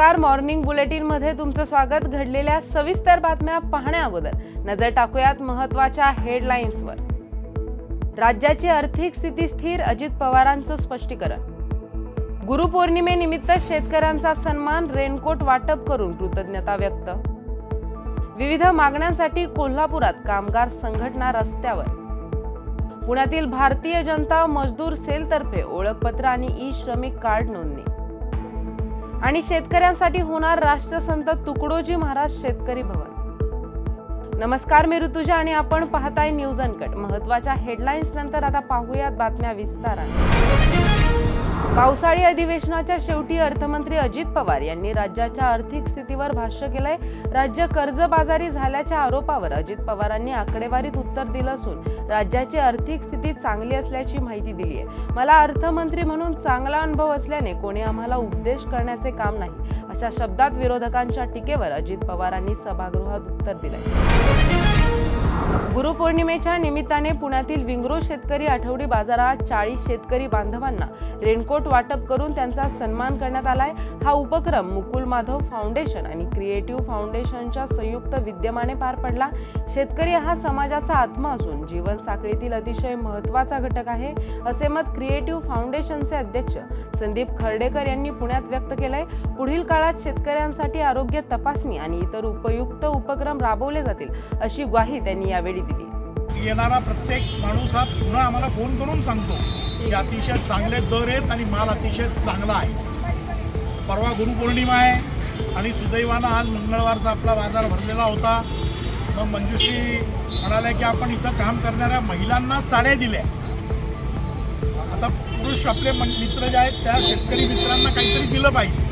नमस्कार. मॉर्निंग बुलेटिनमध्ये तुमचं स्वागत. घडलेल्या सविस्तर बातम्या पाहण्या अगोदर. नजर टाकूयात महत्त्वाच्या हेडलाईन्सवर राज्याची आर्थिक स्थिती स्थिर अजित पवारांचं स्पष्टीकरण. गुरुपौर्णिमेनिमित्त शेतकऱ्यांचा सन्मान रेनकोट वाटप करून कृतज्ञता व्यक्त. विविध मागण्यांसाठी कोल्हापुरात कामगार संघटना रस्त्यावर. पुण्यातील भारतीय जनता मजदूर सेलतर्फे ओळखपत्र आणि ई श्रमिक कार्ड नोंदणी. आणि शेतकऱ्यांसाठी होणार राष्ट्रसंत तुकडोजी महाराज शेतकरी भवन. नमस्कार मी ऋतुजा आणि आपण पाहताय न्यूज अनकट. महत्त्वाच्या हेडलाईन्स नंतर आता पाहूयात बातम्या विस्तारात पावसाळी अधिवेशनाच्या शेवटी अर्थमंत्री अजित पवार यांनी राज्याच्या आर्थिक स्थितीवर भाष्य केलंय. राज्य कर्जबाजारी झाल्याच्या आरोपावर अजित पवारांनी आकडेवारीत उत्तर दिलं असून राज्याची आर्थिक स्थिती चांगली असल्याची माहिती दिली आहे मला अर्थमंत्री म्हणून चांगला अनुभव असल्याने कोणी आम्हाला उपदेश करण्याचे काम नाही. अशा शब्दात विरोधकांच्या टीकेवर अजित पवारांनी सभागृहात उत्तर दिलंय. गुरुपौर्णिमेच्या निमित्ताने पुण्यातील विंगरो शेतकरी आठवडी बाजारात चाळीस शेतकरी बांधवांना रेनकोट वाटप करून त्यांचा सन्मान करण्यात आलाय. हा उपक्रम मुकुल माधव फाउंडेशन आणि क्रिएटिव्ह फाउंडेशनच्या संयुक्त विद्यमाने पार पडला. शेतकरी हा समाजाचा आत्मा असून जीवन साखळीतील अतिशय महत्त्वाचा घटक आहे असे मत क्रिएटिव्ह फाउंडेशनचे अध्यक्ष संदीप खर्डेकर यांनी पुण्यात व्यक्त केलंय. पुढील काळात शेतकऱ्यांसाठी आरोग्य तपासणी आणि इतर उपयुक्त उपक्रम राबवले जातील अशी ग्वाही त्यांनी यावेळी दिली. येणारा प्रत्येक माणूस हा पुन्हा आम्हाला फोन करून सांगतो की अतिशय चांगले दर आहेत आणि माल अतिशय चांगला आहे. परवा गुरुपौर्णिमा आहे आणि सुदैवानं आज मंगळवारचा आपला बाजार भरलेला होता. मग मंजुश्री म्हणाल्या की आपण इथं काम करणाऱ्या महिलांना साड्या दिल्या. आता पुरुष आपले मित्र जे आहेत त्या शेतकरी मित्रांना काहीतरी दिलं पाहिजे.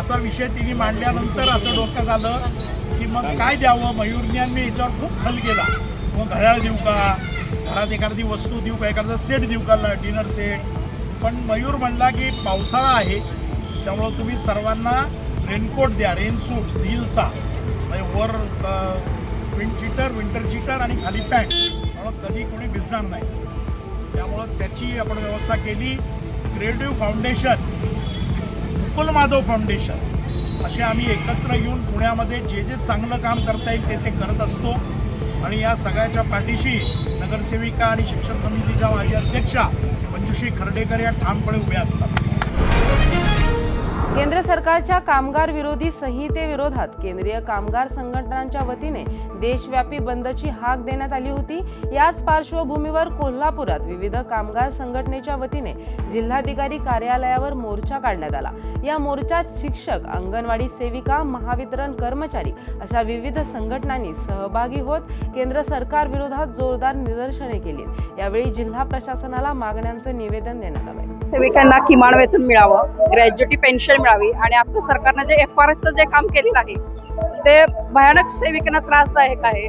असा विषय तिने मांडल्यानंतर असं डोकं झालं. की मग काय द्यावं? मयूरने आणि मी याच्यावर खूप खल केला. मग घड्याळ देऊ का? घरात एखादी वस्तू देऊ का? एखादा सेट देऊ का? डिनर सेट पण मयूर म्हणला की पावसाळा आहे त्यामुळं तुम्ही सर्वांना रेनकोट द्या रेनसूट झीलचा म्हणजे वर विंड चिटर विंटर चिटर आणि खाली पॅन्ट म्हणून कधी कोणी भिजणार नाही. त्यामुळं त्याची आपण व्यवस्था केली. Creative foundation Mukul Madhav foundation. असे आम्ही एकत्र येऊन पुण्यामध्ये जे जे चांगलं काम करता येईल ते ते करत असतो. आणि या सगळ्याच्या पाठीशी नगरसेविका आणि शिक्षण समितीच्या माजी अध्यक्षा मंजुषी खर्डेकर या ठामपणे उभ्या असतात. केंद्र सरकारच्या कामगार विरोधी संहितेविरोधात केंद्रीय कामगार संघटनांच्या वतीने देशव्यापी बंदची हाक देण्यात आली होती. याच पार्श्वभूमीवर कोल्हापुरात विविध कामगार संघटनेच्या वतीने जिल्हाधिकारी कार्यालयावर मोर्चा काढण्यात आला. या मोर्चात शिक्षक अंगणवाडी सेविका महावितरण कर्मचारी अशा विविध संघटनांनी सहभागी होत केंद्र सरकार विरोधात जोरदार निदर्शने केली. यावेळी जिल्हा प्रशासनाला मागण्यांचं निवेदन देण्यात आलं सेविकांना किमान वेतन मिळावं ग्रॅज्युटी पेन्शन मिळावी आणि आपल्या सरकारनं जे एफ आर एसचं जे काम केलेलं आहे ते भयानक सेविकांना त्रासदायक आहे.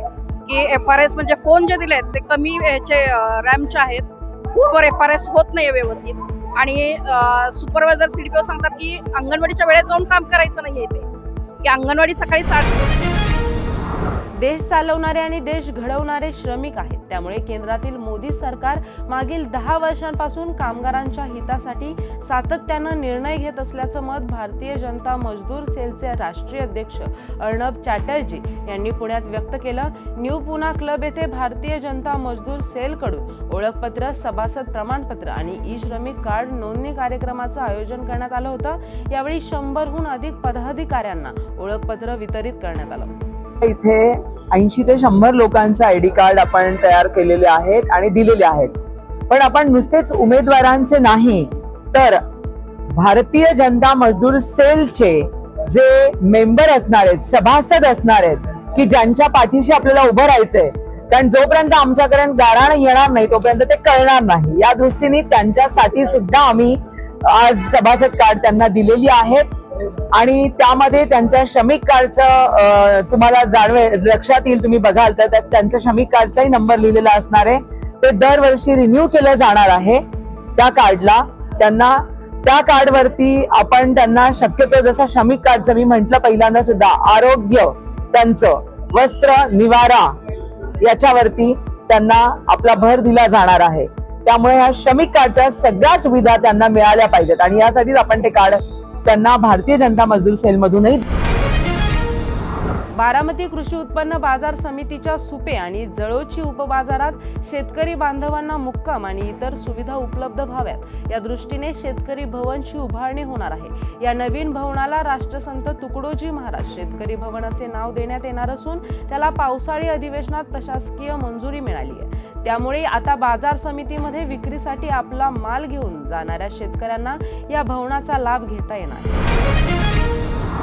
की एफ आर एस म्हणजे फोन जे दिले आहेत ते कमी याचे रॅमचे आहेत. फोनवर एफ आर एस होत नाही व्यवस्थित. आणि सुपरवायझर सी डी सांगतात की अंगणवाडीच्या वेळेत जाऊन काम करायचं नाही आहे ते की अंगणवाडी सकाळी सात देश चालवणारे आणि देश घडवणारे श्रमिक आहेत. त्यामुळे केंद्रातील मोदी सरकार मागील दहा वर्षांपासून कामगारांच्या हितासाठी सातत्यानं निर्णय घेत असल्याचं मत भारतीय जनता मजदूर सेलचे राष्ट्रीय अध्यक्ष अर्णब चॅटर्जी यांनी पुण्यात व्यक्त केलं. न्यू पुना क्लब येथे भारतीय जनता मजदूर सेलकडून ओळखपत्र सभासद प्रमाणपत्र आणि ई श्रमिक कार्ड नोंदणी कार्यक्रमाचं आयोजन करण्यात आलं होतं. यावेळी शंभरहून अधिक पदाधिकाऱ्यांना ओळखपत्र वितरित करण्यात आलं. इथे ऐंशी ते शंभर लोकांचं आय डी कार्ड आपण तयार केलेले आहेत आणि दिलेले आहेत. पण आपण नुसतेच उमेदवारांचे नाही तर भारतीय जनता मजदूर सेलचे जे मेंबर असणार आहेत सभासद असणार आहेत की ज्यांच्या पाठीशी आपल्याला उभं राहायचंय कारण जोपर्यंत आमच्याकडे गाराण येणार नाही तोपर्यंत ते कळणार नाही. या दृष्टीने त्यांच्यासाठी सुद्धा आम्ही आज सभासद कार्ड त्यांना दिलेली आहेत. आणि त्यामध्ये त्यांच्या श्रमिक कार्डचं तुम्हाला जाणवे लक्षात येईल तुम्ही बघाल तर त्यात त्यांच्या श्रमिक कार्डचाही नंबर लिहिलेला असणार आहे. ते दरवर्षी रिन्यू केलं जाणार आहे त्या कार्डला. त्यांना त्या कार्डवरती आपण त्यांना शक्यतो जसं श्रमिक कार्डचं मी म्हंटल पहिल्यांदा सुद्धा आरोग्य त्यांचं वस्त्र निवारा याच्यावरती त्यांना आपला भर दिला जाणार आहे. त्यामुळे ह्या श्रमिक कार्डच्या सगळ्या सुविधा त्यांना मिळाल्या पाहिजेत. आणि यासाठीच आपण ते कार्ड त्यांना भारतीय जनता मजदूर सेलमधूनही बारामती कृषी उत्पन्न बाजार समितीच्या सुपे आणि जळोची उपबाजारात शेतकरी बांधवांना मुक्काम आणि इतर सुविधा उपलब्ध व्हाव्यात. या दृष्टीने शेतकरी भवनची उभारणी होणार आहे. या नवीन भवनाला राष्ट्रसंत तुकडोजी महाराज शेतकरी भवन असे नाव देण्यात येणार असून त्याला पावसाळी अधिवेशनात प्रशासकीय मंजुरी मिळाली आहे. त्यामुळे आता बाजार समितीमध्ये विक्रीसाठी आपला माल घेऊन जाणाऱ्या शेतकऱ्यांना या भवनाचा लाभ घेता येणार आहे.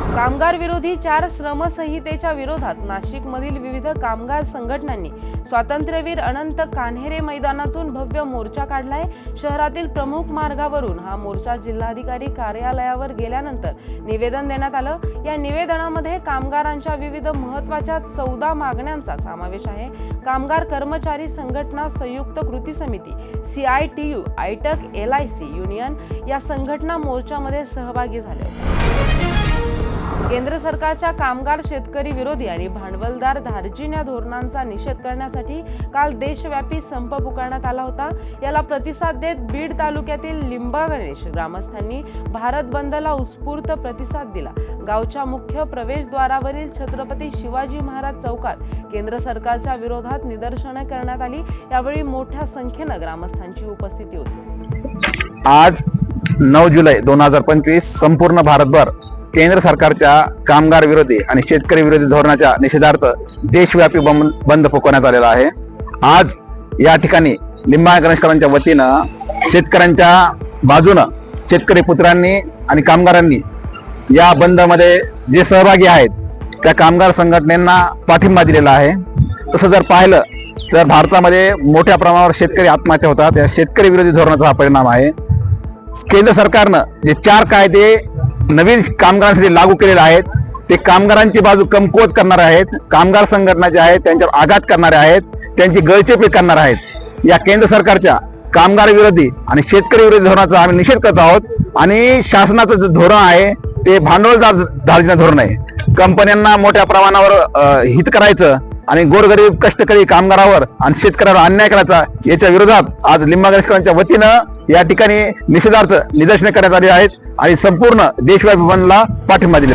कामगार विरोधी चार श्रमसंहितेच्या विरोधात नाशिकमधील विविध कामगार संघटनांनी स्वातंत्र्यवीर अनंत कान्हेरे मैदानातून भव्य मोर्चा काढलाय. शहरातील प्रमुख मार्गावरून हा मोर्चा जिल्हाधिकारी कार्यालयावर गेल्यानंतर निवेदन देण्यात आलं. या निवेदनामध्ये कामगारांच्या विविध महत्त्वाच्या चौदा मागण्यांचा समावेश आहे. कामगार कर्मचारी संघटना संयुक्त कृती समिती C I T U AITUC L I C union या संघटना मोर्चामध्ये सहभागी झाल्या होत्या केंद्र सरकारच्या कामगार शेतकरी विरोधी आणि भांडवलदार धार्जिन्या धोरणांचा निषेध करण्यासाठी काल देशव्यापी संप पुकारण्यात आला होता. याला प्रतिसाद देत बीड तालुक्यातील लिंबा गणेश ग्रामस्थांनी भारत बंदला उत्स्फूर्त प्रतिसाद दिला. गावच्या मुख्य प्रवेशद्वारावरील छत्रपती शिवाजी महाराज चौकात केंद्र सरकारच्या विरोधात निदर्शनं करण्यात आली. यावेळी मोठ्या संख्येनं ग्रामस्थांची उपस्थिती होती. आज नऊ जुलै दोन हजार पंचवीस संपूर्ण भारतभर केंद्र सरकारच्या कामगार विरोधी आणि शेतकरी विरोधी धोरणाच्या निषेधार्थ देशव्यापी बंद बंद पुकारण्यात आलेला आहे. आज या ठिकाणी लिंबा गणेशकरांच्या वतीनं शेतकऱ्यांच्या बाजूनं शेतकरी पुत्रांनी आणि कामगारांनी या बंदमध्ये जे सहभागी आहेत त्या कामगार संघटनेना पाठिंबा दिलेला आहे. तसं जर पाहिलं तर भारतामध्ये मोठ्या प्रमाणावर शेतकरी आत्महत्या होतात. या शेतकरी विरोधी धोरणाचा हा परिणाम आहे. केंद्र सरकारनं जे चार कायदे नवीन कामगारांसाठी लागू केलेले आहेत. ते कामगारांची बाजू कमकुवत करणार आहेत. कामगार संघटना ज्या आहेत त्यांच्यावर आघात करणारे आहेत. त्यांची गळचेपी करणार आहेत. या केंद्र सरकारच्या कामगार विरोधी आणि शेतकरी विरोधी धोरणाचा आम्ही निषेध करत आहोत. आणि शासनाचं जे धोरण आहे ते भांडवलदार धार्जिन धोरण आहे. कंपन्यांना मोठ्या प्रमाणावर हित करायचं आणि गोरगरीब कष्टकरी कामगारावर आणि शेतकऱ्यावर अन्याय करायचा याच्या विरोधात आज लिंबागणेशकरांच्या वतीनं या ठिकाणी निषेधार्थ निदर्शने करण्यात आली आहेत. आणि संपूर्ण देशव्यापी बंदला पाठिंबा दिला.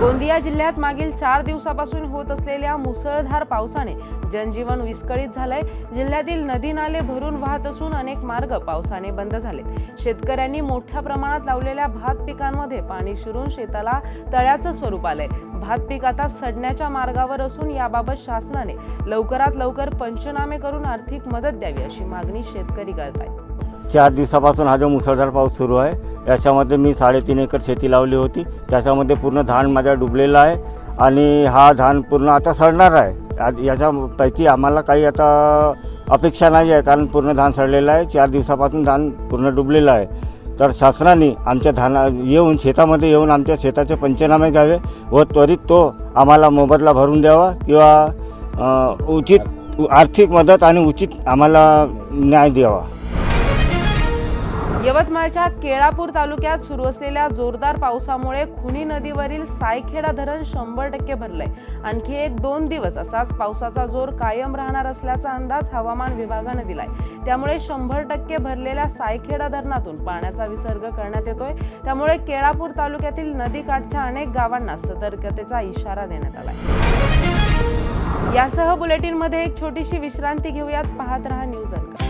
गोंदिया जिल्ह्यात मागील चार दिवसापासून होत असलेल्या मुसळधार पावसाने जनजीवन विस्कळीत झालंय. जिल्ह्यातील नदी नाले भरून वाहत असून अनेक मार्ग पावसाने बंद झाले शेतकऱ्यांनी मोठ्या प्रमाणात लावलेल्या भात पिकांमध्ये पाणी शिरून शेताला तळ्याचं स्वरूप आलंय. भात पीक आता सडण्याच्या मार्गावर असून याबाबत शासनाने लवकरात लवकर पंचनामे करून आर्थिक मदत द्यावी अशी मागणी शेतकरी करत आहेत चार दिवसापासून हा जो मुसळधार पाऊस सुरू आहे याच्यामध्ये मी साडेतीन एकर शेती लावली होती. त्याच्यामध्ये पूर्ण धान माझ्या डुबलेला आहे आणि हा धान पूर्ण आता सडणार आहे. याच्यापैकी आम्हाला काही आता अपेक्षा नाही आहे कारण पूर्ण धान सडलेलं आहे. चार दिवसापासून धान पूर्ण डुबलेलं आहे. तर शासनाने आमच्या धाना येऊन शेतामध्ये येऊन आमच्या शेताचे पंचनामे घ्यावे व त्वरित तो आम्हाला मोबदला भरून द्यावा किंवा उचित आर्थिक मदत आणि उचित आम्हाला न्याय द्यावा. यवतमाळच्या केळापूर तालुक्यात सुरू असलेल्या जोरदार पावसामुळे खुनी नदीवरील सायखेडा धरण शंभर टक्के भरलंय. आणखी एक दोन दिवस असाच पावसाचा जोर कायम राहणार असल्याचा अंदाज हवामान विभागानं दिलाय. त्यामुळे शंभर टक्के भरलेल्या सायखेडा धरणातून पाण्याचा विसर्ग करण्यात येतोय. त्यामुळे केळापूर तालुक्यातील नदीकाठच्या अनेक गावांना सतर्कतेचा इशारा देण्यात आलाय. यासह बुलेटिनमध्ये एक छोटीशी विश्रांती घेऊयात. पाहत रहा न्यूज अंक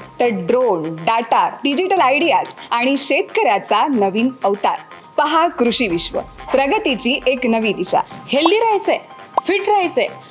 तर ड्रोन डाटा डिजिटल आयडियाज आणि शेतकऱ्याचा नवीन अवतार. पहा कृषी विश्व. प्रगतीची एक नवी दिशा. हेल्दी राहायचंय फिट राहायचंय.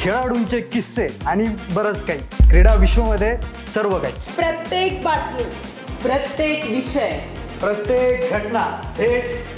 खेळाडूंचे किस्से आणि बरंच काही. क्रीडा विश्वमध्ये सर्व काही. प्रत्येक बातमी प्रत्येक विषय. प्रत्येक घटना थेट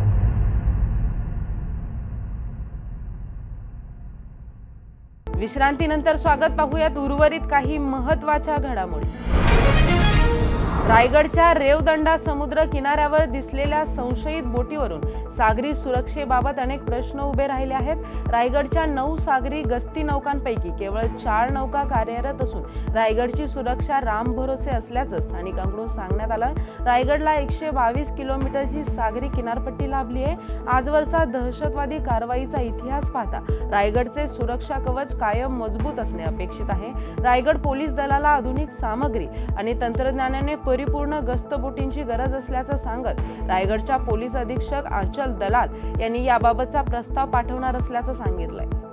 विश्रांतीनंतर स्वागत पाहूयात. उर्वरित काही महत्त्वाच्या घडामोडी. रायगडच्या रेवदंडा समुद्र किनाऱ्यावर दिसलेल्या संशयित बोटीवरून सागरी सुरक्षेबाबत अनेक प्रश्न उभे राहिले आहेत. रायगडच्या नऊ सागरी गस्ती नौकांपैकी केवळ चार नौका कार्यरत असून रायगडची सुरक्षा राम भरोसे असल्याचं स्थानिकांकडून सांगण्यात आलं. रायगडला एकशे बावीस किलोमीटरची सागरी किनारपट्टी लाभली आहे. आजवरचा दहशतवादी कारवाईचा इतिहास पाहता रायगडचे सुरक्षा कवच कायम मजबूत असणे अपेक्षित आहे. रायगड पोलीस दलाला आधुनिक सामग्री आणि तंत्रज्ञानाने परिपूर्ण गस्तबोटींची गरज असल्याचं सांगत रायगडच्या पोलीस अधीक्षक आंचल दलाल यांनी याबाबतचा प्रस्ताव पाठवणार असल्याचं सांगितलंय.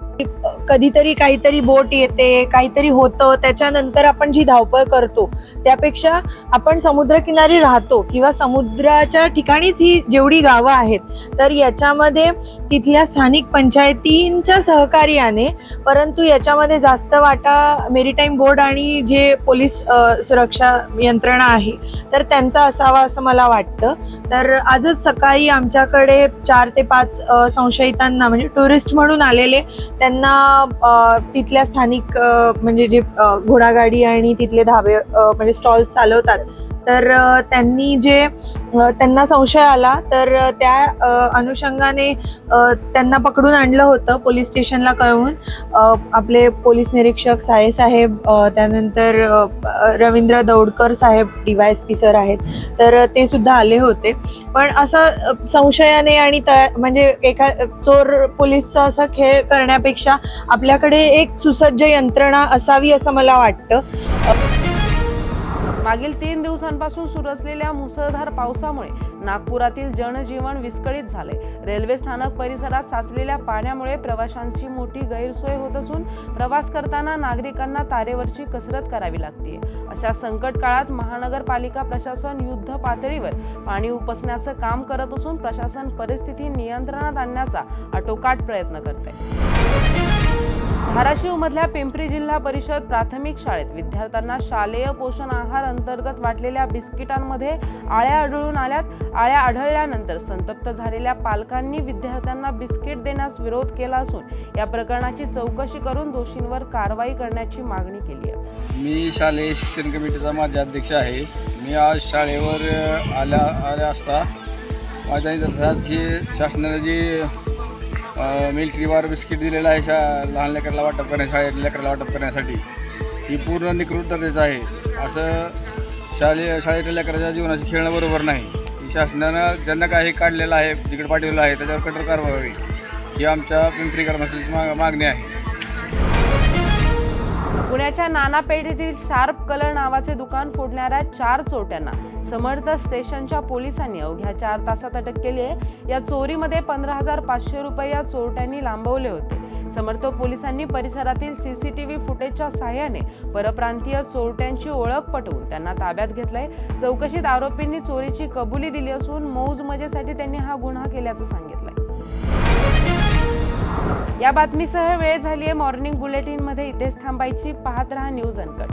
कधीतरी काहीतरी बोट येते काहीतरी होतं त्याच्यानंतर आपण जी धावपळ करतो त्यापेक्षा आपण समुद्रकिनारी राहतो किंवा समुद्राच्या ठिकाणीच ही जेवढी गावं आहेत तर याच्यामध्ये तिथल्या स्थानिक पंचायतींच्या सहकार्याने परंतु याच्यामध्ये जास्त वाटा मेरीटाईम बोर्ड आणि जे पोलीस सुरक्षा यंत्रणा आहे तर त्यांचा असावा असं मला वाटतं. तर आजच सकाळी आमच्याकडे चार ते पाच संशयितांना म्हणजे टुरिस्ट म्हणून आलेले त्यांना तिथल्या स्थानिक म्हणजे जे घोडागाडी आणि तिथले धाबे म्हणजे स्टॉल्स चालवतात तर त्यांनी जे त्यांना संशय आला तर त्या अनुषंगाने त्यांना पकडून आणलं होतं पोलीस स्टेशनला कळवून. आपले पोलीस निरीक्षक साये साहेब त्यानंतर रवींद्र दौडकर साहेब D Y S P sir आहेत तर ते सुद्धा आले होते. पण असं संशयाने आणि त म्हणजे एका चोर पोलीसचा असा खेळ करण्यापेक्षा आपल्याकडे एक सुसज्ज यंत्रणा असावी असं मला वाटतं. मागील तीन दिवसांपासून सुरू असलेल्या मुसळधार पावसामुळे नागपुरातील जनजीवन विस्कळीत झाले. रेल्वे स्थानक परिसरात साचलेल्या पाण्यामुळे प्रवाशांची मोठी गैरसोय होत असून प्रवास करताना नागरिकांना तारेवरची कसरत करावी लागते. अशा संकट काळात महानगरपालिका प्रशासन युद्ध पातळीवर पाणी उपसण्याचं काम करत असून प्रशासन परिस्थिती नियंत्रणात आणण्याचा आटोकाट प्रयत्न करते धाराशिवमधल्या पिंपरी जिल्हा परिषद प्राथमिक शाळेत विद्यार्थ्यांना शालेय पोषण आहार अंतर्गत वाटलेल्या बिस्किटांमध्ये आळ्या आढळून आल्यात. आळ्या आढळल्यानंतर संतप्त झालेल्या पालकांनी विद्यार्थ्यांना बिस्किट देण्यास विरोध केला असून या प्रकरणाची चौकशी करून दोषींवर कारवाई करण्याची मागणी केली आहे. मी शालेय शिक्षण कमिटीचा माझे अध्यक्ष आहे. मी आज शाळेवर आल्या आल्या असता. माझ्या निदर्शनास शासनाने जी मिलिटरीवार बिस्किट दिलेलं आहे शा लहान लेकराला वाटप करण्या शाळेत लेकराला वाटप करण्यासाठी. ही पूर्ण निकृत दर्जाचं आहे. असं शालेय शाळेतल्या लेकराच्या जीवनाशी खेळणं बरोबर नाही. ही शासनानं ज्यांना काही काढलेलं आहे जिकडे पाठवलेलं आहे त्याच्यावर कठोर कारवाई व्हावी. ही आमच्या पिंपरी कर्मचाऱ्याची मा मागणी आहे. पुण्याच्या नाना पेठेतील शार्प कलर नावाचे दुकान फोडणाऱ्या चार चोट्यांना समर्थ स्टेशनच्या पोलिसांनी अवघ्या चार तासात अटक केली आहे. या चोरीमध्ये पंधरा हजार पाचशे रुपये या चोरट्यांनी लांबवले होते. समर्थ पोलिसांनी परिसरातील सी सी टी व्ही फुटेजच्या सहाय्याने परप्रांतीय चोरट्यांची ओळख पटवून त्यांना ताब्यात घेतलंय. चौकशीत आरोपींनी चोरीची कबुली दिली असून मौज मजेसाठी त्यांनी हा गुन्हा केल्याचं सांगितलंय. या बातमीसह वेळ झाली आहे मॉर्निंग बुलेटिनमध्ये इथेच थांबायची. पाहत रहा न्यूज अनकट.